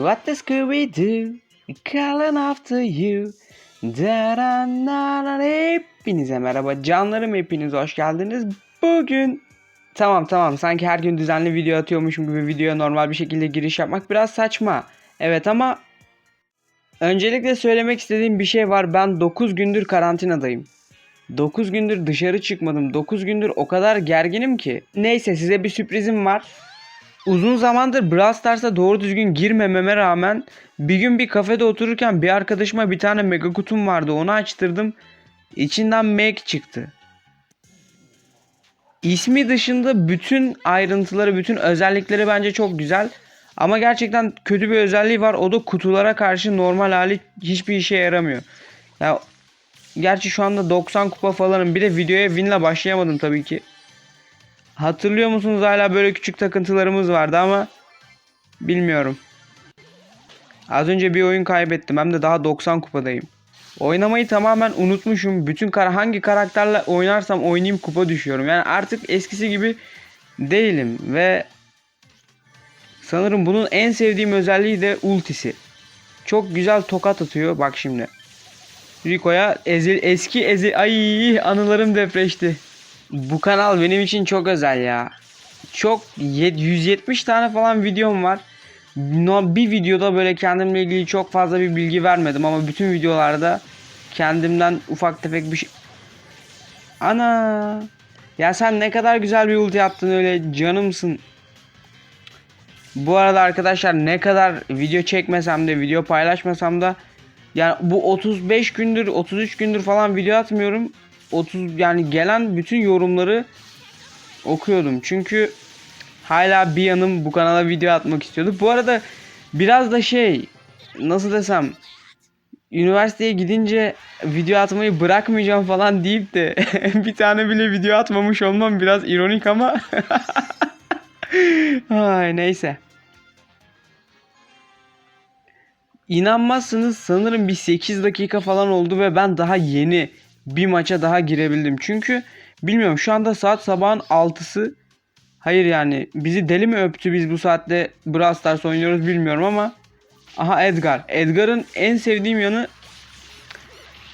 What does Scooby do? Calling after you. Hepinize merhaba canlarım hepiniz hoş geldiniz. Bugün Tamam tamam sanki her gün düzenli video atıyormuşum gibi videoya normal bir şekilde giriş yapmak biraz saçma. Evet ama öncelikle söylemek istediğim bir şey var. Ben 9 gündür karantinadayım. 9 gündür dışarı çıkmadım. 9 gündür o kadar gerginim ki. Neyse size bir sürprizim var. Uzun zamandır Brawl Stars'a doğru düzgün girmememe rağmen bir gün bir kafede otururken bir arkadaşıma bir tane mega kutum vardı. Onu açtırdım. İçinden Meg çıktı. İsmi dışında bütün ayrıntıları, bütün özellikleri bence çok güzel. Ama gerçekten kötü bir özelliği var. O da kutulara karşı normal hali hiçbir işe yaramıyor. Ya gerçi şu anda 90 kupa falanım. Bir de videoya win'le başlayamadım tabii ki. Hatırlıyor musunuz hala böyle küçük takıntılarımız vardı ama bilmiyorum. Az önce bir oyun kaybettim hem de daha 90 kupadayım. Oynamayı tamamen unutmuşum. Bütün kara hangi karakterle oynarsam oynayayım kupa düşüyorum. Yani artık eskisi gibi değilim ve sanırım bunun en sevdiğim özelliği de ultisi. Çok güzel tokat atıyor bak şimdi. Rico'ya ezil eski ezil ay anılarım depreşti. Bu kanal benim için çok özel ya. Çok yet- 170 tane falan videom var. Bir videoda böyle kendimle ilgili çok fazla bir bilgi vermedim ama bütün videolarda kendimden ufak tefek bir şey... Ana! Ya sen ne kadar güzel bir ulti yaptın öyle canımsın. Bu arada arkadaşlar ne kadar video çekmesem de video paylaşmasam da yani bu 35 gündür 33 gündür falan video atmıyorum. 30 yani gelen bütün yorumları okuyordum. Çünkü hala bir yanım bu kanala video atmak istiyordu. Bu arada biraz da şey nasıl desem üniversiteye gidince video atmayı bırakmayacağım falan deyip de bir tane bile video atmamış olmam biraz ironik ama Ay neyse. İnanmazsınız sanırım bir 8 dakika falan oldu ve ben daha yeni bir maça daha girebildim. Çünkü bilmiyorum şu anda saat sabahın 6'sı. Hayır yani bizi deli mi öptü biz bu saatte Brawl Stars oynuyoruz bilmiyorum ama. Aha Edgar. Edgar'ın en sevdiğim yanı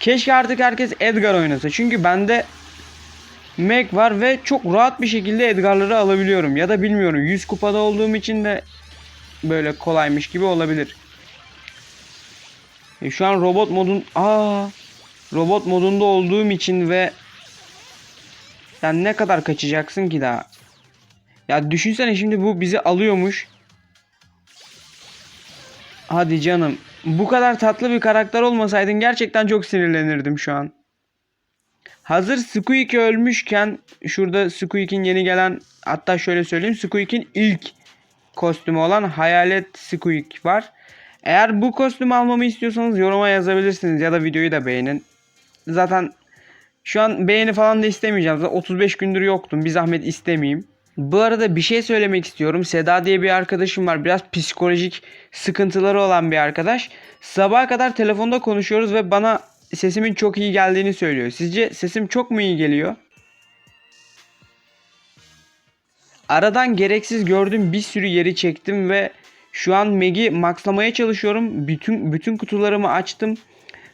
keşke artık herkes Edgar oynasa. Çünkü bende Meg var ve çok rahat bir şekilde Edgar'ları alabiliyorum. Ya da bilmiyorum 100 kupada olduğum için de böyle kolaymış gibi olabilir. E, şu an robot modun aa robot modunda olduğum için ve sen ne kadar kaçacaksın ki daha? Ya düşünsene şimdi bu bizi alıyormuş. Hadi canım. Bu kadar tatlı bir karakter olmasaydın gerçekten çok sinirlenirdim şu an. Hazır Squeak ölmüşken şurada Squeak'in yeni gelen hatta şöyle söyleyeyim Squeak'in ilk kostümü olan Hayalet Squeak var. Eğer bu kostümü almamı istiyorsanız yoruma yazabilirsiniz ya da videoyu da beğenin. Zaten şu an beğeni falan da istemeyeceğim. Zaten 35 gündür yoktum. Bir zahmet istemeyeyim. Bu arada bir şey söylemek istiyorum. Seda diye bir arkadaşım var. Biraz psikolojik sıkıntıları olan bir arkadaş. Sabaha kadar telefonda konuşuyoruz ve bana sesimin çok iyi geldiğini söylüyor. Sizce sesim çok mu iyi geliyor? Aradan gereksiz gördüğüm bir sürü yeri çektim ve şu an Meg'i maxlamaya çalışıyorum. Bütün bütün kutularımı açtım.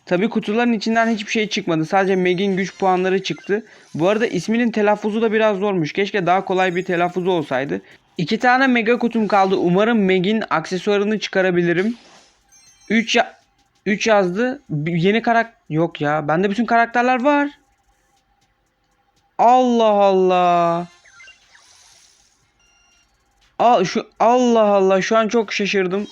Tabi kutuların içinden hiçbir şey çıkmadı. Sadece Meg'in güç puanları çıktı. Bu arada isminin telaffuzu da biraz zormuş. Keşke daha kolay bir telaffuzu olsaydı. İki tane mega kutum kaldı. Umarım Meg'in aksesuarını çıkarabilirim. 3 ya 3 yazdı. Bir Yeni karak yok ya. Bende bütün karakterler var. Allah Allah. Al şu Allah Allah şu an çok şaşırdım.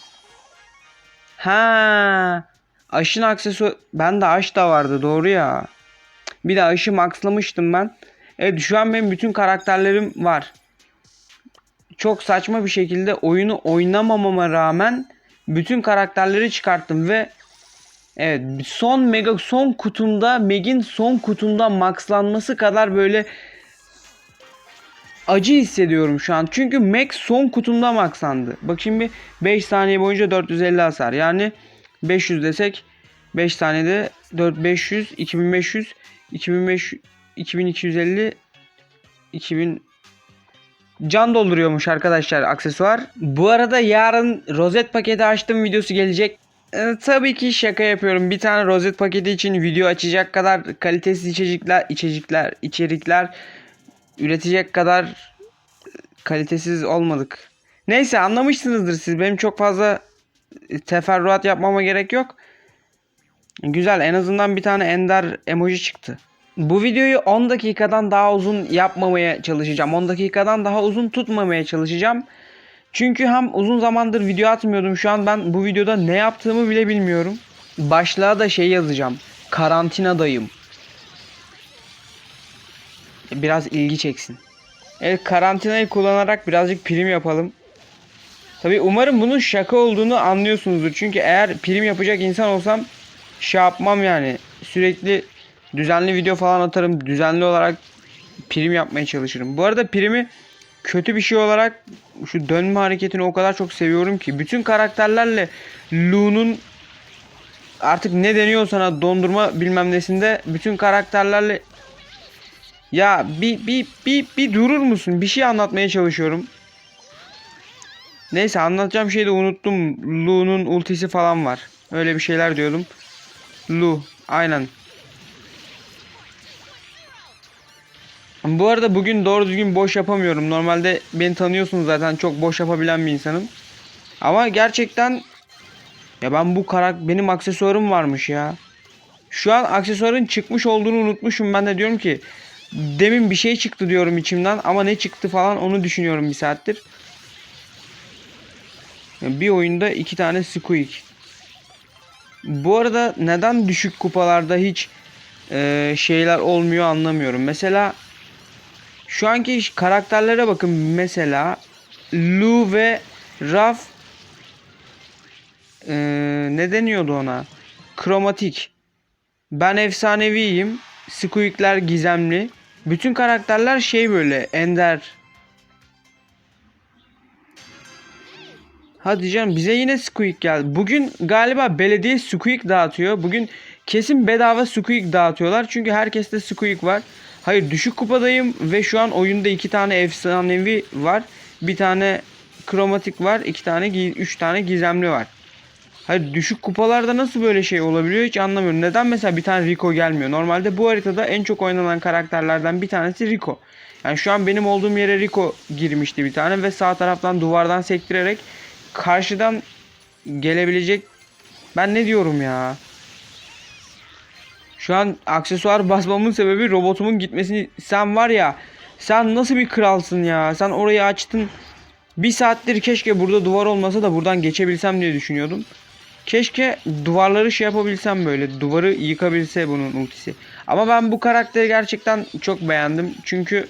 Ha. Aşın aksesuarı ben de aş da vardı doğru ya. Bir de aşı maxlamıştım ben. Evet şu an benim bütün karakterlerim var. Çok saçma bir şekilde oyunu oynamamama rağmen bütün karakterleri çıkarttım ve evet son mega son kutumda Meg'in son kutumda maxlanması kadar böyle acı hissediyorum şu an. Çünkü Meg son kutumda maxlandı. Bakayım bir 5 saniye boyunca 450 hasar. Yani 500 desek 5 saniyede 4 500 2500 2500 2250 2000 can dolduruyormuş arkadaşlar aksesuar. Bu arada yarın rozet paketi açtım videosu gelecek. Ee, tabii ki şaka yapıyorum. Bir tane rozet paketi için video açacak kadar kalitesiz içecekler, içecekler, içerikler üretecek kadar kalitesiz olmadık. Neyse anlamışsınızdır siz. Benim çok fazla teferruat yapmama gerek yok. Güzel en azından bir tane ender emoji çıktı. Bu videoyu 10 dakikadan daha uzun yapmamaya çalışacağım. 10 dakikadan daha uzun tutmamaya çalışacağım. Çünkü hem uzun zamandır video atmıyordum. Şu an ben bu videoda ne yaptığımı bile bilmiyorum. Başlığa da şey yazacağım. Karantinadayım. Biraz ilgi çeksin. Evet karantinayı kullanarak birazcık prim yapalım. Tabi umarım bunun şaka olduğunu anlıyorsunuzdur. Çünkü eğer prim yapacak insan olsam şey yapmam yani. Sürekli düzenli video falan atarım. Düzenli olarak prim yapmaya çalışırım. Bu arada primi kötü bir şey olarak şu dönme hareketini o kadar çok seviyorum ki. Bütün karakterlerle Lu'nun artık ne deniyor sana dondurma bilmem nesinde bütün karakterlerle ya bir, bir, bir, bir durur musun? Bir şey anlatmaya çalışıyorum. Neyse anlatacağım şeyi de unuttum. Lu'nun ultisi falan var. Öyle bir şeyler diyordum. Lu. Aynen. Bu arada bugün doğru düzgün boş yapamıyorum. Normalde beni tanıyorsunuz zaten çok boş yapabilen bir insanım. Ama gerçekten ya ben bu karak benim aksesuarım varmış ya. Şu an aksesuarın çıkmış olduğunu unutmuşum. Ben de diyorum ki demin bir şey çıktı diyorum içimden ama ne çıktı falan onu düşünüyorum bir saattir. Bir oyunda iki tane squeak. Bu arada neden düşük kupalarda hiç e, şeyler olmuyor anlamıyorum. Mesela şu anki karakterlere bakın. Mesela Lu ve Raf e, ne deniyordu ona? Kromatik. Ben efsaneviyim. Squeak'ler gizemli. Bütün karakterler şey böyle ender. Hadi canım bize yine Squeak geldi. Bugün galiba belediye Squeak dağıtıyor. Bugün kesin bedava Squeak dağıtıyorlar. Çünkü herkeste Squeak var. Hayır düşük kupadayım ve şu an oyunda iki tane efsanevi var. Bir tane kromatik var. iki tane üç tane gizemli var. Hayır düşük kupalarda nasıl böyle şey olabiliyor hiç anlamıyorum. Neden mesela bir tane Rico gelmiyor? Normalde bu haritada en çok oynanan karakterlerden bir tanesi Rico. Yani şu an benim olduğum yere Rico girmişti bir tane ve sağ taraftan duvardan sektirerek karşıdan gelebilecek ben ne diyorum ya? Şu an aksesuar basmamın sebebi robotumun gitmesini. Sen var ya sen nasıl bir kralsın ya? Sen orayı açtın. Bir saattir keşke burada duvar olmasa da buradan geçebilsem diye düşünüyordum. Keşke duvarları şey yapabilsem böyle. Duvarı yıkabilse bunun ultisi. Ama ben bu karakteri gerçekten çok beğendim. Çünkü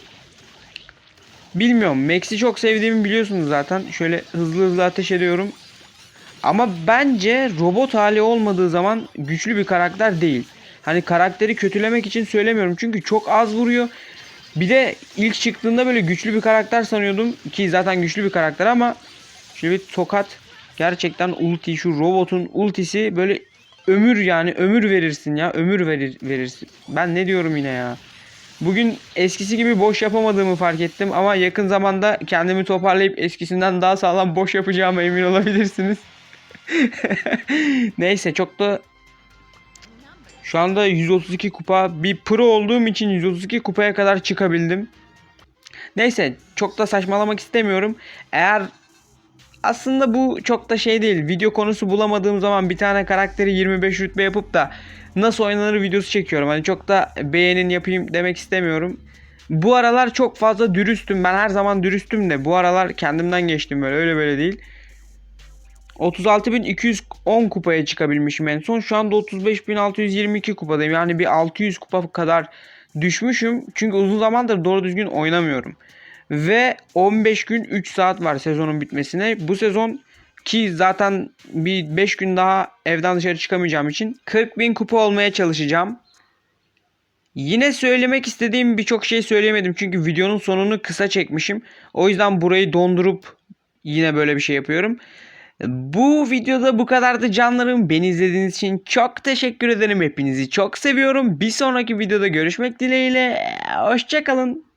bilmiyorum. Max'i çok sevdiğimi biliyorsunuz zaten. Şöyle hızlı hızlı ateş ediyorum. Ama bence robot hali olmadığı zaman güçlü bir karakter değil. Hani karakteri kötülemek için söylemiyorum. Çünkü çok az vuruyor. Bir de ilk çıktığında böyle güçlü bir karakter sanıyordum. Ki zaten güçlü bir karakter ama şöyle bir tokat gerçekten ulti şu robotun ultisi böyle ömür yani ömür verirsin ya ömür verir verirsin. Ben ne diyorum yine ya. Bugün eskisi gibi boş yapamadığımı fark ettim ama yakın zamanda kendimi toparlayıp eskisinden daha sağlam boş yapacağıma emin olabilirsiniz. Neyse çok da şu anda 132 kupa bir pro olduğum için 132 kupaya kadar çıkabildim. Neyse çok da saçmalamak istemiyorum. Eğer aslında bu çok da şey değil. Video konusu bulamadığım zaman bir tane karakteri 25 rütbe yapıp da nasıl oynanır videosu çekiyorum. Hani çok da beğenin yapayım demek istemiyorum. Bu aralar çok fazla dürüstüm. Ben her zaman dürüstüm de bu aralar kendimden geçtim böyle öyle böyle değil. 36.210 kupaya çıkabilmişim en son. Şu anda 35.622 kupadayım. Yani bir 600 kupa kadar düşmüşüm. Çünkü uzun zamandır doğru düzgün oynamıyorum. Ve 15 gün 3 saat var sezonun bitmesine. Bu sezon ki zaten bir 5 gün daha evden dışarı çıkamayacağım için 40 bin kupa olmaya çalışacağım. Yine söylemek istediğim birçok şey söyleyemedim. Çünkü videonun sonunu kısa çekmişim. O yüzden burayı dondurup yine böyle bir şey yapıyorum. Bu videoda bu kadardı canlarım. Beni izlediğiniz için çok teşekkür ederim. Hepinizi çok seviyorum. Bir sonraki videoda görüşmek dileğiyle. Hoşçakalın.